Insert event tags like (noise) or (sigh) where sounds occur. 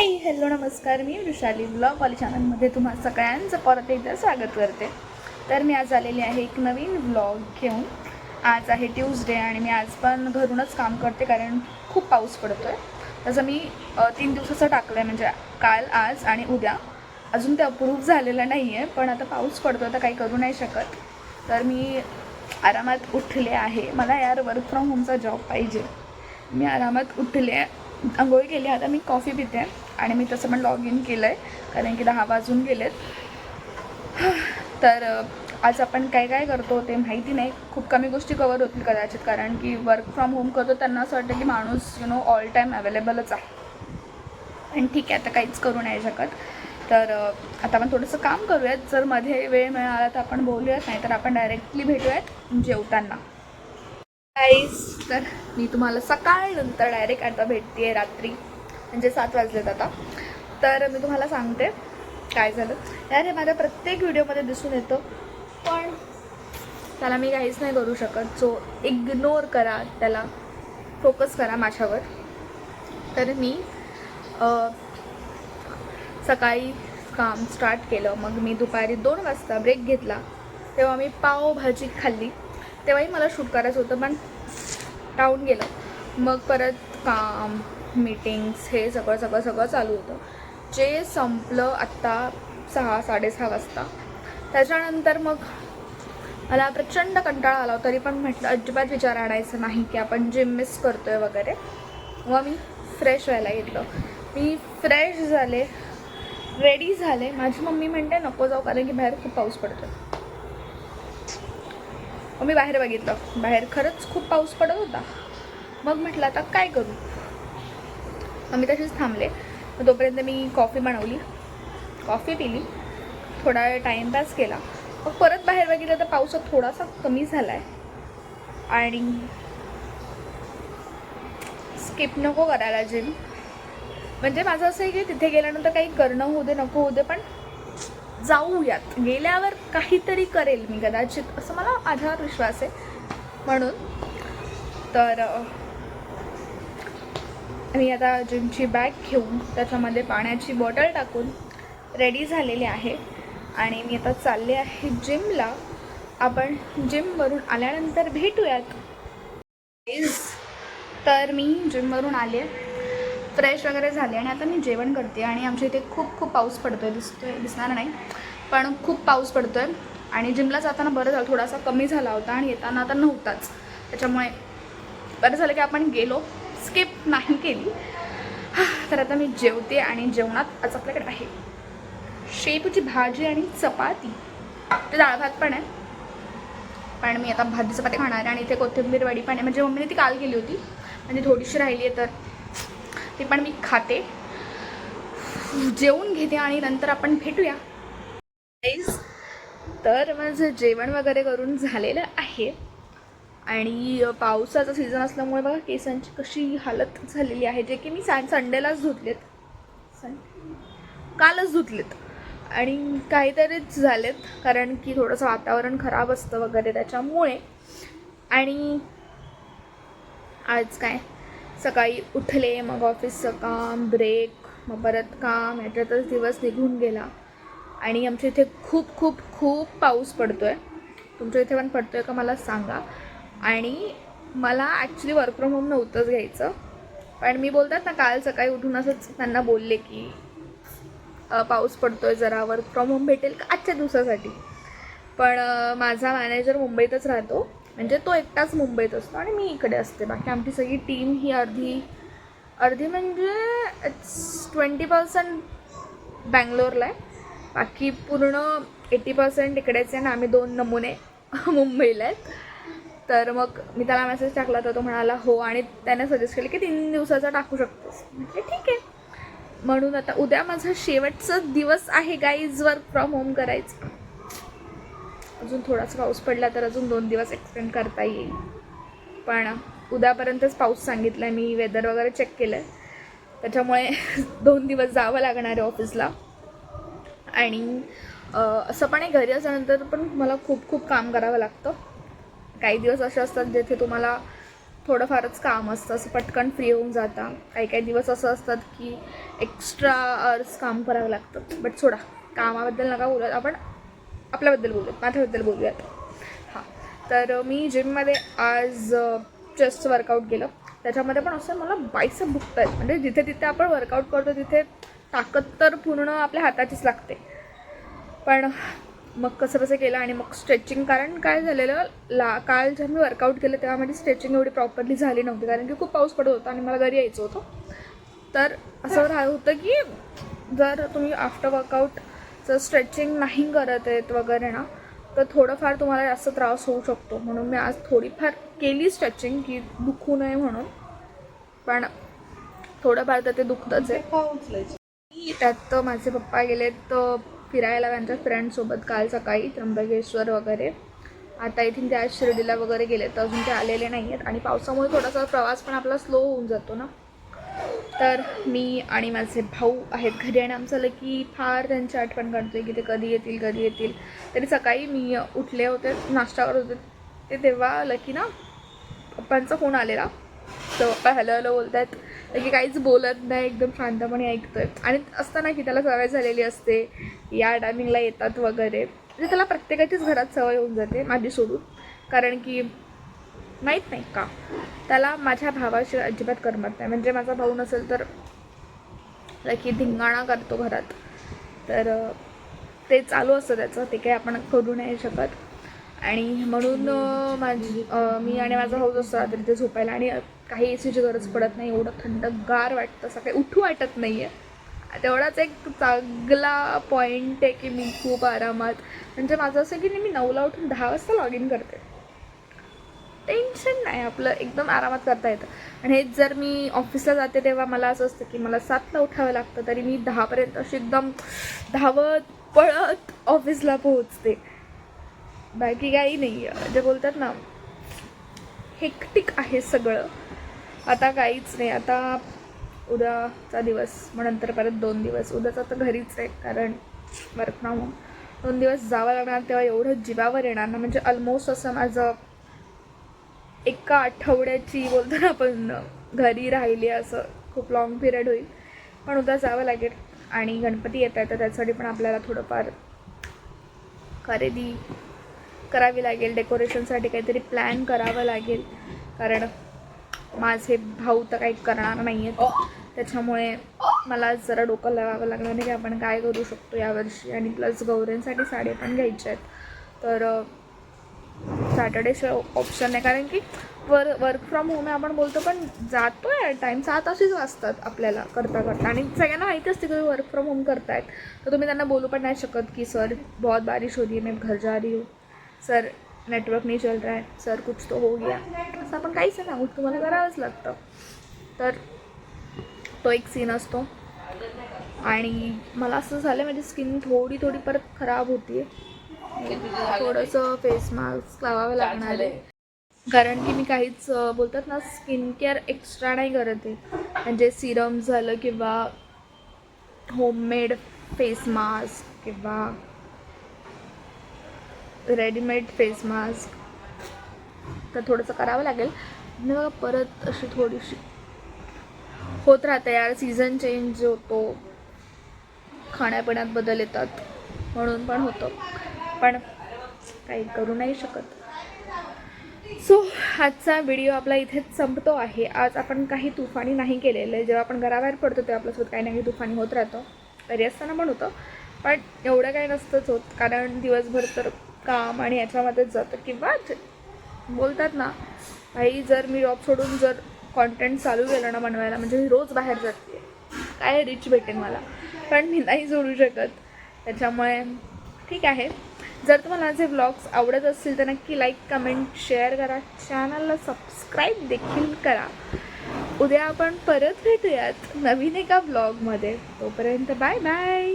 Hi hello नमस्कार. मी Vrushali blog वाली चॅनलमध्ये तुम्हा सगळ्यांचं परत एकदा स्वागत करते. तर मी आज आलेली आहे एक नवीन ब्लॉग घेऊन. आज आहे ट्यूजडे आणि मी आज पण घरूनच काम करते कारण खूप पाऊस पडतो आहे तसं मी तीन दिवसाचं टाकलं आहे म्हणजे काल आज आणि उद्या. अजून ते अप्रूव्ह झालेलं नाही आहे पण आता पाऊस पडतो तर काही करू नाही शकत. तर मी आरामात उठले आहे. मला यार वर्क फ्रॉम होमचा जॉब पाहिजे. मी आरामात उठले. आंघोळी केली आता मी कॉफी पिते. आणि मी तसं पण लॉग इन केलं आहे कारण की दहा वाजून गेलेत. तर आज आपण काय काय करतो ते माहिती नाही. खूप कमी गोष्टी कवर होतील कदाचित कारण की वर्क फ्रॉम होम करतो त्यांना असं वाटतं की माणूस यु नो ऑल टाईम अवेलेबलच आहे. आणि ठीक आहे आता काहीच करू नाही शकत. तर आता आपण थोडंसं काम करूयात. जर मध्ये वेळ मिळाला तर आपण बोलूयात नाही तर आपण डायरेक्टली भेटूयात जेवताना. गाईज तर मी तुम्हाला सकाळनंतर डायरेक्ट आता भेटते रात्री. म्हणजे सात वाजलेत आता. तर मी तुम्हाला सांगते काय झालं. यार हे माझ्या प्रत्येक व्हिडिओमध्ये दिसून येतं. पण त्याला मी काहीच नाही करू शकत. सो इग्नोर करा त्याला. फोकस करा माझ्यावर. तर मी सकाळी काम स्टार्ट केलं. मग मी दुपारी दोन वाजता ब्रेक घेतला. तेव्हा मी पावभाजी खाल्ली. तेव्हाही मला शूट करायचं होतं पण टाऊन गेलं. मग परत काम मीटिंग्स हे सगळं सगळं सगळं चालू होतं. जे संपलं आत्ता सहा साडेसहा वाजता. त्याच्यानंतर मग मला प्रचंड कंटाळा आला. तरी पण म्हटलं अजिबात विचार आणायचं नाही की आपण जिम मिस करतोय वगैरे. मग मी फ्रेश व्हायला घेतलं. मी फ्रेश झाले रेडी झाले. माझी मम्मी म्हणते नको जाऊ कारण की बाहेर खूप पाऊस पडतो मग मी बाहेर बघितलं. बाहेर खरंच खूप पाऊस पडत होता. मग म्हटलं आता काय करू? आम्ही मी तशीच थांबले. मग तोपर्यंत मी कॉफी बनवली. कॉफी पिली. थोडा वेळ टाईमपास केला. मग परत बाहेर बघितलं तर पाऊस थोडासा कमी झाला आहे आणि स्किप नको करायला जिम. म्हणजे माझं असं आहे की तिथे गेल्यानंतर काही करणं होऊ दे नको होऊ दे पण जाऊयात. गेल्यावर काहीतरी करेल मी कदाचित असं मला आधार विश्वास आहे. म्हणून तर मी आता जिमची बॅग घेऊन त्याच्यामध्ये पाण्याची बॉटल टाकून रेडी झालेली आहे. आणि मी आता चालले आहे जिमला आपण जिमवरून आल्यानंतर भेटूयात. तर मी जिमवरून आले. फ्रेश वगैरे झाले आणि आता मी जेवण करते. आणि आमच्या इथे खूप खूप पाऊस पडतो आहे दिसतोय दिसणार नाही. पण खूप पाऊस पडतो आहे आणि जिमला जाताना बरं झालं. थोडासा कमी झाला होता आणि येताना आता नव्हताच. त्याच्यामुळे बरं झालं की आपण गेलो. स्किप नाही केली. तर आता मी जेवते आणि जेवणात आज आपल्याकडे आहे. शेपूची भाजी आणि चपाती. ते डाळ भात पण आहे. पण मी आता भाजी चपाती खाणार आहे आणि इथे कोथिंबीर वडी पण आहे. म्हणजे मम्मीने ती काल केली होती. म्हणजे थोडीशी राहिली आहे तर. ती पण मी खाते. जेवून घेते आणि नंतर आपण भेटूया. तर माझं जेवण वगैरे करून झालेलं आहे. आणि पावसाचा सीझन असल्यामुळे बघा केसांची कशी हालत झालेली आहे जे की मी सन संडेलाच धुतलेत. संडे कालच धुतलेत. आणि काहीतरीच झालेत कारण की थोडंसं वातावरण खराब असतं वगैरे त्याच्यामुळे. आणि आज काय? सकाळी उठले मग ऑफिसचं काम ब्रेक मग परत काम याच्यातच दिवस निघून गेला. आणि आमच्या इथे खूप खूप खूप पाऊस पडतो आहे तुमच्या इथे पण पडतो आहे का मला सांगा. आणि मला ॲक्च्युली वर्क फ्रॉम होम नव्हतंच घ्यायचं. पण मी बोलतात ना काल सकाळी उठून असंच त्यांना बोलले की पाऊस पडतो आहे जरा वर्क फ्रॉम होम भेटेल का आजच्या दिवसासाठी? पण माझा मॅनेजर मुंबईतच राहतो. म्हणजे तो एकटाच मुंबईत असतो आणि मी इकडे असते. बाकी आमची सगळी टीम ही अर्धी अर्धी म्हणजे इट्स ट्वेंटी पर्सेंट बँगलोरला आहे. बाकी पूर्ण एटी पर्सेंट इकडेच आहे ना आम्ही दोन नमुने (laughs) मुंबईला आहेत. तर मग मी त्याला मेसेज टाकला तर तो म्हणाला हो. आणि त्याने सजेस्ट केलं की तीन दिवसाचा टाकू शकतोस. म्हटलं ठीक आहे. म्हणून आता उद्या माझा शेवटचा दिवस आहे गाईज वर्क फ्रॉम होम करायचं. अजून थोडासा पाऊस पडला तर अजून दोन दिवस एक्सटेंड करता येईल. पण उद्यापर्यंतच पाऊस सांगितला आहे मी वेदर वगैरे चेक केलं आहे त्याच्यामुळे (laughs) दोन दिवस जावं लागणार आहे ऑफिसला आणि असं पण आहे घरी असल्यानंतर पण मला खूप खूप काम करावं लागतं. काही दिवस असे असतात जेथे तुम्हाला थोडंफारच काम असतं असं पटकन फ्री होऊन जाता. काही काही दिवस असं असतात की एक्स्ट्रा अर्स काम करावं लागतं. बट सोडा कामाबद्दल नका बोलूयात आपण आपल्याबद्दल बोलूयात माझ्याबद्दल बोलूयात. हां. तर मी जिममध्ये आज चेस्ट वर्कआउट केलं. त्याच्यामध्ये पण असं मला बाईस बुकत आहेत म्हणजे जिथे तिथे आपण वर्कआउट करतो तिथे ताकद तर पूर्ण आपल्या हाताचीच लागते. पण मग कसं कसं केलं आणि मग स्ट्रेचिंग कारण काय झालेलं ला काल जेव्हा मी वर्कआउट केलं तेव्हा माझी स्ट्रेचिंग एवढी प्रॉपरली झाली नव्हती कारण की खूप पाऊस पडत होता आणि मला घरी यायचं होतं. तर असं राहत होतं की जर तुम्ही आफ्टर वर्कआउटचं स्ट्रेचिंग नाही करत आहेत वगैरे ना तर थोडंफार तुम्हाला जास्त त्रास होऊ शकतो. म्हणून मी आज थोडीफार केली स्ट्रेचिंग की दुखू नये म्हणून. पण थोडंफार तर ते दुखतंच आहे. मी त्यात माझे पप्पा गेलेत फिरायला त्यांच्या फ्रेंडसोबत काल सकाळी त्र्यंबकेश्वर वगैरे. आता इथून ते शिर्डीला वगैरे गेले तर अजून ते आलेले नाही आहेत आणि पावसामुळे थोडासा प्रवास पण आपला स्लो होऊन जातो ना. तर मी आणि माझे भाऊ आहेत घरी आणि आमचं की फार त्यांची आठवण काढतोय की ते कधी येतील कधी येतील. तरी सकाळी मी उठले होते नाश्ता करत होते. ते तेव्हा लकी ना पप्पांचा फोन आलेला. तर पप्पा हॅलो हॅलो बोलत आहेत की काहीच बोलत नाही एकदम शांतपणे ऐकतोय. आणि असताना की त्याला सवय झालेली असते या टायमिंगला येतात वगैरे. म्हणजे त्याला प्रत्येकाचीच घरात सवय होऊन जाते माझी सोडून. कारण की माहीत नाही का त्याला माझ्या भावाशी अजिबात करमत नाही. म्हणजे माझा भाऊ नसेल तर की धिंगाणा करतो घरात. तर ते चालू असतं त्याचं. ते काही आपण करू नाही शकत. आणि म्हणून माझी मी आणि माझा भाऊ असतो रात्री ते झोपायला आणि काही ए सीची गरज पडत नाही एवढं थंडगार वाटतं सकाळी उठू वाटत नाही आहे तेवढाच एक चांगला पॉईंट आहे की मी खूप आरामात म्हणजे माझं असं की मी नऊला उठून दहा वाजता लॉग इन करते. टेन्शन नाही आपलं एकदम आरामात करता येतं. आणि हेच जर मी ऑफिसला जाते तेव्हा मला असं असतं की मला सातला उठावं लागतं तरी मी दहापर्यंत अशी एकदम धावत पळत ऑफिसला पोहोचते. बाकी काही नाही आहे. जे बोलतात ना हेक्टिक आहे सगळं. आता काहीच नाही. आता उद्याचा दिवस मग नंतर परत दोन दिवस. उद्याचा तर घरीच आहे कारण वर्क फ्रॉम होम दोन दिवस जावं लागणार तेव्हा एवढं जीवावर येणार ना. म्हणजे ऑलमोस्ट असं माझं एका आठवड्याची बोलतो ना आपण घरी राहिली असं खूप लाँग पिरियड होईल. पण उद्या जावं लागेल. आणि गणपती येत आहे तर त्यासाठी पण आपल्याला थोडंफार खरेदी करावी लागेल. डेकोरेशनसाठी काहीतरी प्लॅन करावं लागेल. कारण माझे भाऊ तर काही करणार नाही आहेत त्याच्यामुळे मला जरा डोकं लावावं लागणार नाही की आपण काय करू शकतो यावर्षी. आणि प्लस गौऱ्यांसाठी साड्या पण घ्यायच्या आहेत. तर अ, सॅटर्डे ऑप्शन आहे कारण की वर वर्क फ्रॉम होम आहे आपण बोलतो पण जातो आहे टाईम सात असेच वाजतात आपल्याला करता करता. आणि सगळ्यांना माहिती असते की तुम्ही वर्क फ्रॉम होम करतायत. तर तुम्ही त्यांना बोलू पण नाही शकत की सर बहुत बारिश हो रही है मैं घर जा रही हूँ. सर नेटवर्क नहीं चल रहा है सर कुछ तो हो गया। असं आपण काहीच सांगू तुम्हाला करावंच लागतं. तर तो एक सीन असतो. आणि मला असं झालं माझी स्किन थोडी थोडी परत खराब होती थोडंसं फेस मास्क लावावं लागणार आहे. कारण की मी काहीच बोलतात ना स्किन केअर एक्स्ट्रा नाही करत आहे. म्हणजे सिरम झालं किंवा होममेड फेस मास्क किंवा रेडीमेड फेस मास्क. तर थोडंसं करावं लागेल. आणि बघा परत अशी थोडीशी होत राहते यार. सीझन चेंज होतो खाण्यापिण्यात बदल येतात म्हणून पण होतं. पण काही करू नाही शकत. सो आजचा व्हिडिओ आपला इथेच संपतो आहे. आज आपण काही तुफानी नाही केलेलं. आहे जेव्हा आपण घराबाहेर पडतो तेव्हा आपल्यासोबत काही ना काही तुफानी होत राहतं. घरी असताना पण होतं. पण एवढं काही नसतंच होत. कारण दिवसभर तर काम आणि याच्यामध्येच जातं. किंवा बोलतात ना भाई जर मी जॉब सोडून जर कॉन्टेंट चालू केलं ना बनवायला म्हणजे मी रोज बाहेर जाते. काय रिच भेटेल मला? पण मी नाही सोडू शकत. त्याच्यामुळे ठीक आहे. जर तुम्हाला माझे ब्लॉग्स आवडत असतील तर नक्की लाईक कमेंट शेअर करा. चॅनलला सबस्क्राईब देखील करा. उद्या आपण परत भेटूयात नवीन एका ब्लॉगमध्ये तोपर्यंत बाय बाय